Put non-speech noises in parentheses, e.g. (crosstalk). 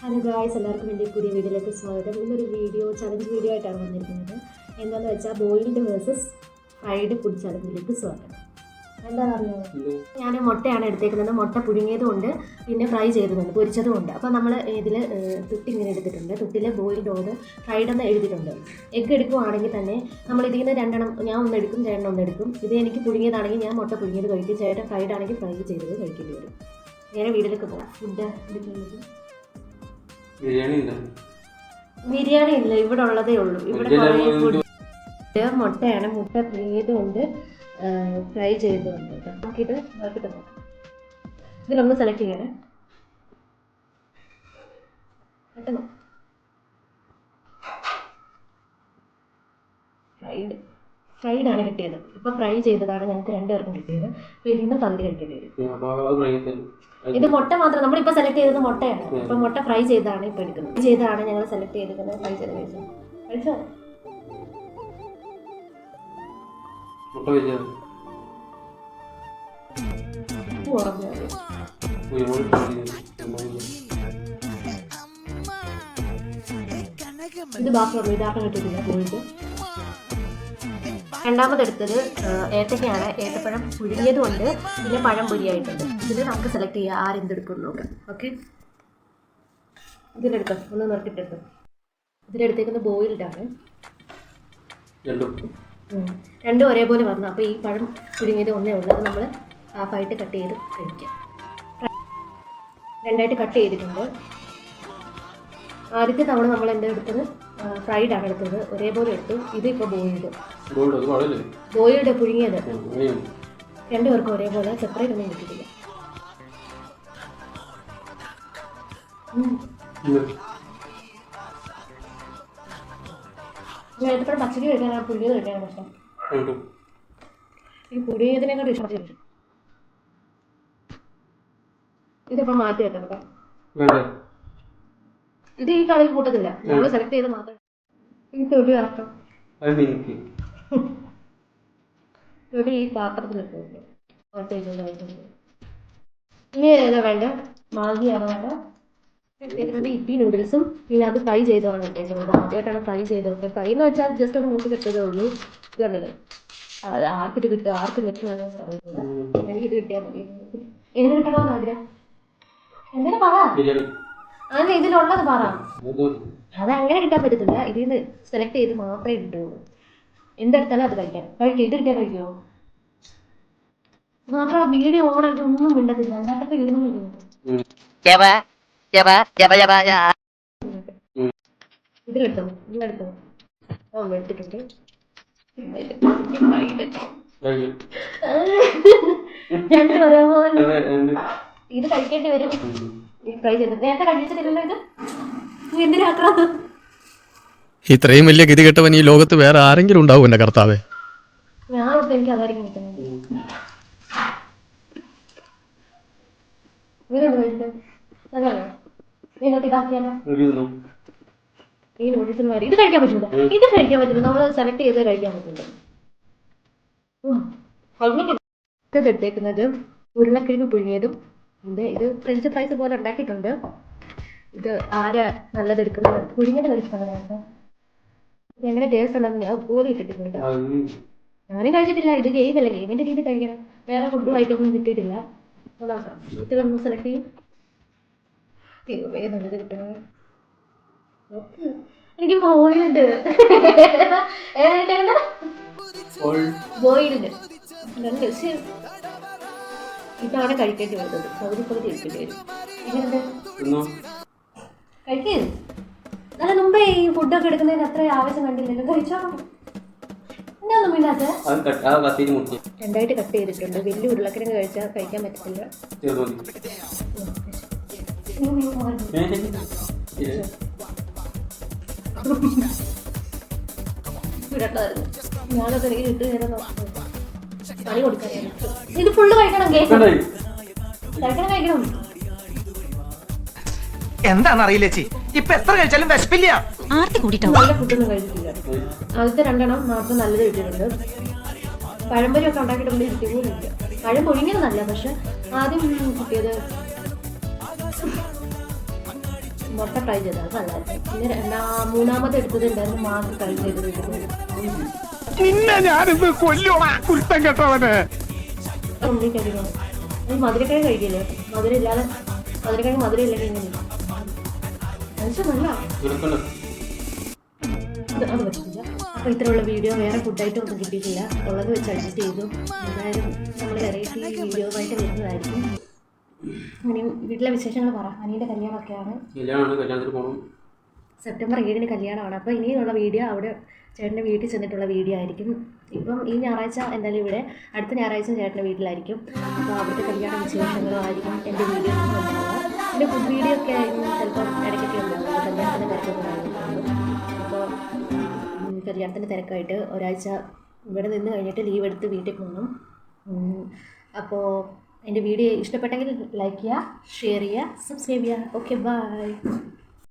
Hello guys എല്ലാവർക്കും എന്റെ പുതിയ വീഡിയോയിലേക്ക് സ്വാഗതം. ഇന്നൊരു വീഡിയോ ചലഞ്ച് വീഡിയോ ആയിട്ടാണ് വന്നിരിക്കുന്നത്. എന്താണെന്ന് വെച്ചാൽ ബോയിൽഡ് വേഴ്സസ് ഫ്രൈഡ് ഫുഡ് ചലഞ്ചിലേക്ക് സ്വാഗതം. എന്താണെന്ന് അറിയാമോ ഞാൻ മുട്ടയാണ് എടുത്തേക്കുന്നത്. മുട്ട പുഴുങ്ങിയതഉണ്ട്. പിന്നെ ഫ്രൈ ചെയ്തതുണ്ട് പൊരിച്ചതും ഉണ്ട് അപ്പോൾ നമ്മൾ ഇതിൽ തുട്ടി ഇങ്ങനെ എടുത്തിട്ടുണ്ട്. തുട്ടിൽ ബോയിൽഡ് ഓട് ഫ്രൈഡ് എന്ന് എഴുതിയിട്ടുണ്ട്. എഗ്ഗ് എടുക്കുവാണെങ്കിൽ തന്നെ നമ്മൾ ഇതിൽ നിന്ന് രണ്ടെണ്ണം ഞാൻ ഒന്ന് എടുക്കും ചേട്ടൻ ഒന്ന് എടുക്കും. ഇത് എനിക്ക് പുഴുങ്ങിയതാണെങ്കിൽ ഞാൻ മുട്ട പുഴുങ്ങിയത് കഴിക്കും. ചേട്ടൻ ഫ്രൈഡ് ആണെങ്കിൽ ഫ്രൈ ചെയ്തത് കഴിക്കേണ്ടി വരും. നേരെ വീട്ടിലേക്ക് പോകാം ഫുഡ് എടുക്കുന്നത് ബിരിയാണി ഇല്ല. ബിരിയാണി ഇല്ല ഇവിടെ ഉള്ളതേ ഉള്ളൂ. ഇവിടെ കുറെ ഫുഡ് മുട്ടയാണ് മുട്ട ചെയ്തുകൊണ്ട് ഫ്രൈ ചെയ്തുകൊണ്ട് കേട്ടോ. നമുക്കിത് നോക്കിയിട്ട് നോക്കാം. ഇതിലൊന്ന് സെലക്ട് ചെയ്യണേ. പെട്ടെന്ന്. ഫ്രൈഡ് ഫ്രൈഡ് ആണ് കിട്ടിയത്. ഇപ്പൊ ഫ്രൈ ചെയ്തതാണ് ഞങ്ങൾക്ക് രണ്ടുപേർക്കും കിട്ടിയത്. പിന്നെ തന്തി കഴിക്കേണ്ടി വരും. ഇത് മുട്ട മാത്രം നമ്മളിപ്പോ സെലക്ട് ചെയ്തത് മുട്ടയാണ്. ഇപ്പൊ മുട്ട ഫ്രൈ ചെയ്താണ് ഇപ്പൊ എടുക്കുന്നത്. ചെയ്താണ് ഞങ്ങൾ സെലക്ട് ചെയ്തിരിക്കുന്നത് ഫ്രൈ ചെയ്ത് കഴിച്ചു. മുട്ട. ഇത് ബാക്കിയുള്ള ഇതാക്കാൻ കിട്ടിയിട്ടില്ല പോയിട്ട്. രണ്ടാമതെടുത്തത് ഏത്തക്കയാണ്. ഏത്തപ്പഴം പുഴുങ്ങിയത് കൊണ്ട് പിന്നെ പഴം പൊരിയായിട്ടുണ്ട്. ഇതിൽ നമുക്ക് സെലക്ട് ചെയ്യാം. ആരെന്തെടുക്കും നോക്കാം. ഓക്കെ ഇതിലെടുക്കാം ഒന്ന് നിർത്തിട്ടെടുക്കാം ഇതിലെടുത്തേക്കുന്നത് ബോയിൽഡാണ്. രണ്ടും. ഒരേപോലെ വന്നു. അപ്പോൾ ഈ പഴം പുഴുങ്ങിയത് ഒന്നേ ഉള്ളൂ. അത് നമ്മൾ ഹാഫായിട്ട് കട്ട് ചെയ്ത് കഴിക്കാം. രണ്ടായിട്ട് കട്ട് ചെയ്തിട്ടുണ്ട്. ആദ്യത്തെ തവണ നമ്മൾ എന്താ എടുത്തത് ഫ്രൈഡ് ആണ് എടുത്തത്. ഒരേപോലെ എടുത്തു. ഇത് ഇപ്പോൾ ബോയിഡ് ബോയിൽഡ് പുഴുങ്ങിയത്. രണ്ടുപേർക്കും ഒരേപോലെ സെപ്പറേറ്റ് ഒന്നും കിട്ടിയില്ല ഇതിപ്പോ ഇല്ല. ഞാൻ ഏത്തപ്പഴം പച്ചടി കഴിക്കാനാണ് പുഴുങ്ങിയത് കഴിക്കാനാണ് ഇഷ്ടം. ഈ പുഴുങ്ങിയതിനെക്കാട്ടും ഇഷ്ടം പച്ചടി ഇതിപ്പോൾ മാറ്റി വെക്കണം വേണ്ടേ? ഇത് ഈ കളി കൂട്ടത്തില്ല. നമ്മൾ സെലക്ട് ചെയ്ത് മാത്രം ഈ തൊലി ഇറക്കാം (laughs) തൊലി ഈ പാത്രത്തിലിട്ട് ഇനി ഏതാ വേണ്ട? മാഗിയാണ് വേണ്ട. ഇപ്പി നൂഡിൽസും പിന്നെ അത് ഫ്രൈ ചെയ്തതാണ് ഇട്ടേക്കുന്നത് ആദ്യമായിട്ടാണ് ഫ്രൈ ചെയ്തത്. ഫ്രൈ എന്ന് വെച്ചാൽ ജസ്റ്റ് ഒന്ന് കിട്ടതേ ഉള്ളൂ. ഇത് കണ്ടത് അത് ആർക്കിട്ട് കിട്ടുക ആർക്ക് കിട്ടുക എനിക്കിത് കിട്ടിയാൽ മതി. ഏത് കിട്ടണമെന്ന് ആഗ്രഹം? എന്തിനാ പറ. അങ്ങനെ ഇതിലുള്ളത് പറ അത് അത് അങ്ങനെ കിട്ടാൻ പറ്റത്തില്ല ഇതിൽ നിന്ന് സെലക്ട് ചെയ്ത് മാത്രമേ കിട്ടുള്ളൂ എന്തെടുത്താലും അത് കഴിക്കാം കഴിക്കും ഇത് കിട്ടിയാൽ കഴിക്കുമോ മാത്രം വീഡിയോ ഓണാക്കി ഒന്നും മിണ്ടത്തില്ല അല്ലാത്തൊക്കെ ഇരുന്ന് ഉം. Siapa? Siapa? Siapa? Siapa? Ya. ഉം. ഇതിലെടുത്തോ ഇതിലെടുത്തോ ഓ എടുത്തിട്ടുണ്ട് കഴിക്കും. (laughs) രണ്ട് ഒരേപോലെ അതെ, എന്ത്? ഇത് കഴിക്കേണ്ടി വരും നേരത്തെ കഴിച്ചിട്ടില്ലല്ലോ ഇത്? നീ എന്തിനാക്കണം ഇത്രയും വലിയ ഗതി കെട്ടവൻ ഈ ലോകത്ത് വേറെ ആരെങ്കിലും ഉണ്ടാവും എന്റെ കർത്താവേ. എനിക്ക് അതായിരിക്കും കിട്ടുന്നത്. ഇവരുണ്ട് കഴിച്ചത് അതല്ലേ നിങ്ങൾക്ക് ഇതാക്കിയാലോ ഒരു ഈ നൂഡിൽസിന് മാറി. ഇത് കഴിക്കാൻ പറ്റില്ല ഇത് കഴിക്കാൻ പറ്റില്ല നമ്മൾ സെലക്ട് ചെയ്ത് കഴിക്കാൻ പറ്റില്ല ഇത് എടുത്തേക്കുന്നത് ഉരുളക്കിഴങ്ങ് പുഴുങ്ങിയതും ഉണ്ട്. ഇത് ഫ്രഞ്ച് ഫ്രൈസ് പോലെ ഉണ്ടാക്കിയിട്ടുണ്ട്. ഇത് ആരാ നല്ലത് എടുക്കുന്നത്? കുഴിഞ്ഞിട്ട് കഴിച്ചിട്ടുണ്ടായിരുന്നു ഇത് എങ്ങനെ ടേസ്റ്റ് ഉണ്ടെന്ന് ഞാൻ പോലും ഇട്ടിട്ടുണ്ട്. ഞാനും കഴിച്ചിട്ടില്ല. ഇത് ഗെയിമല്ലേ ഗെയിമിന്റെ രീതി കഴിക്കണം. വേറെ ഫുഡും ഐറ്റമൊന്നും കിട്ടിയിട്ടില്ല. സെലക്ട് ചെയ്യും നല്ലത് നോക്ക്. എനിക്ക് ബോയിലുണ്ട് ഏതായിട്ടാണ് പോയിട്ടുണ്ട്. ഇതാണ് കഴിക്കേണ്ടി വരുന്നത് പകുതി പകുതി കഴിക്കേണ്ടി വരും. എങ്ങനെയുണ്ട് കഴിക്കേ. നല്ല മുമ്പേ ഈ ഫുഡൊക്കെ എടുക്കുന്നതിന് അത്ര ആവശ്യം കണ്ടില്ലല്ലോ കഴിച്ചോ? രണ്ടായിട്ട് കട്ട് ചെയ്തിട്ടുണ്ട്. വലിയ ഉരുളക്കിഴങ്ങ് കഴിച്ചാൽ കഴിക്കാൻ പറ്റത്തില്ല. ഞാനൊക്കെ എനിക്ക് പണി കൊടുക്കാൻ ഇത് ഫുള്ള് കഴിക്കണം കേക്ക്? കഴിക്കണം കഴിക്കണം. എന്താണെന്നറിയില്ല ചേച്ചി ഇപ്പൊ എത്ര കഴിച്ചാലും വിശപ്പില്ല. നല്ല ഫുഡൊന്നും കഴിച്ചിട്ടില്ല. ആദ്യത്തെ രണ്ടെണ്ണം മാത്രം നല്ലത് കിട്ടിയിട്ടുണ്ട്. പഴംപൊരി ഒക്കെ ഉണ്ടാക്കിയിട്ടുണ്ട് കിട്ടിയ പോലും ഇല്ല പഴം പൊഴിഞ്ഞത് നല്ല പക്ഷെ ആദ്യം കിട്ടിയത് മുട്ട ട്രൈ ചെയ്തത് അത് നല്ലതായിരുന്നു പിന്നെ രണ്ടാ മൂന്നാമത് എടുത്തത് ഉണ്ടായിരുന്നു മാർക്ക് ട്രൈ ചെയ്തത്. നിന്നെ ഞാനിത് കൊല്ലുവാ കുരുത്തം കെട്ടവന്. ഉള്ളി കഴിക്കണം ഈ മധുരക്കിഴങ്ങ് കഴിക്കില്ലേ? മധുരം ഇല്ലാതെ മധുരക്കിഴങ്ങ് മധുരം ഇല്ലെങ്കിൽ ഇങ്ങനെ മനുഷ്യനല്ല അത് അത് പറ്റില്ല. അപ്പോൾ ഇത്രയുള്ള വീഡിയോ വേറെ ഫുഡായിട്ട് ഒന്നും കിട്ടിയിട്ടില്ല. ഉള്ളത് വെച്ച് അഡ്ജസ്റ്റ് ചെയ്തു. എന്തായാലും നമ്മൾ വെറൈറ്റി വീഡിയോസായിട്ട് വരുന്നതായിരിക്കും. ഇനി വീട്ടിലെ വിശേഷങ്ങൾ പറ. അനിയുടെ കല്യാണമൊക്കെയാണ്. സെപ്റ്റംബർ ഏഴിന് കല്യാണമാണ്. അപ്പോൾ ഇനിയുള്ള വീഡിയോ അവിടെ ചേട്ടന്റെ വീട്ടിൽ ചെന്നിട്ടുള്ള വീഡിയോ ആയിരിക്കും. ഇപ്പം ഈ ഞായറാഴ്ച എന്തായാലും ഇവിടെ അടുത്ത ഞായറാഴ്ച ചേട്ടന്റെ വീട്ടിലായിരിക്കും. അപ്പോൾ അവിടുത്തെ കല്യാണ വിശേഷങ്ങളും ആയിരിക്കും എന്റെ വീഡിയോ എന്റെ ഫുഡ് വീഡിയോ ഒക്കെ ആയിരുന്നു. ചിലപ്പോൾ ഇടയ്ക്കൊക്കെ ഉണ്ടാവും. കല്യാണത്തിന്റെ തിരക്കൊക്കെ അപ്പോൾ കല്യാണത്തിന്റെ തിരക്കായിട്ട് ഒരാഴ്ച ഇവിടെ നിന്ന് കഴിഞ്ഞിട്ട് ലീവ് എടുത്ത് വീട്ടിൽ പോകണം അപ്പോൾ എന്റെ വീഡിയോ ഇഷ്ടപ്പെട്ടെങ്കിൽ ലൈക്ക് ചെയ്യുക ഷെയർ ചെയ്യുക സബ്സ്ക്രൈബ് ചെയ്യുക. Okay bye